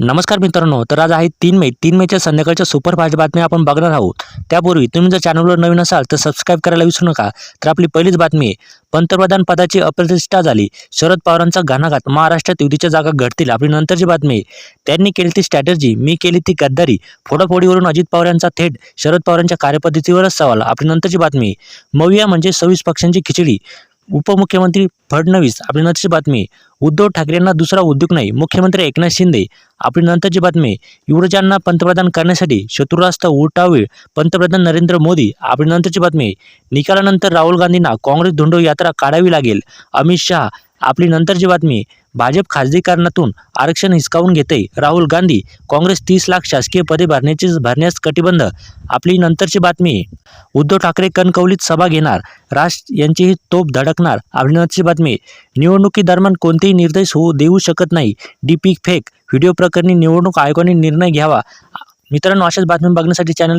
नमस्कार मित्रांनो तर आज आहे तीन मे. तीन मेच्या संध्याकाळच्या सुपर फास्ट बातम्या आपण बघणार आहोत. त्यापूर्वी तुम्ही जर चॅनलवर नवीन असाल तर सबस्क्राईब करायला विसरू नका. तर आपली पहिलीच बातमी आहे. पंतप्रधान पदाची अप्रतिष्ठा झाली. शरद पवारांचा घाणाघात महाराष्ट्रात युतीच्या जागा घडतील आपली नंतरची बातमी आहे. त्यांनी केली ती स्ट्रॅटर्जी मी केली ती गद्दारी. फोडाफोडीवरून अजित पवार यांचा थेट शरद पवारांच्या कार्यपद्धतीवरच सवाल आपली नंतरची बातमी मविया म्हणजे सव्वीस पक्षांची खिचडी. उपमुख्यमंत्री फडणवीस आपली नंतरची बातमी. उद्धव ठाकरेंना दुसरा उद्योग नाही. मुख्यमंत्री एकनाथ शिंदे आपली नंतरची बातमी. युवराजांना पंतप्रधान करण्यासाठी शत्रुराष्ट्र उठावे पंतप्रधान नरेंद्र मोदी आपली नंतरची बातमी. निकालानंतर राहुल गांधींना काँग्रेस धोंडो यात्रा काढावी लागेल. अमित शहा आपली नंतरची बातमी भाजप खासदीकरणातून आरक्षण हिसकावून घेते राहुल गांधी. काँग्रेस तीस लाख शासकीय पदे भरण्याचे भरण्यास कटिबंध. आपली नंतरची बातमी उद्धव ठाकरे कणकवलीत सभा घेणार. राज यांचीही तोप धडकणार. आपली नंतरची बातमी निवडणुकीदरम्यान कोणतेही निर्देश होऊ देऊ शकत नाही. डीपी फेक व्हिडिओ प्रकरणी निवडणूक आयोगाने निर्णय घ्यावा. मित्रांनो अशाच बातम्या बघण्यासाठी चॅनल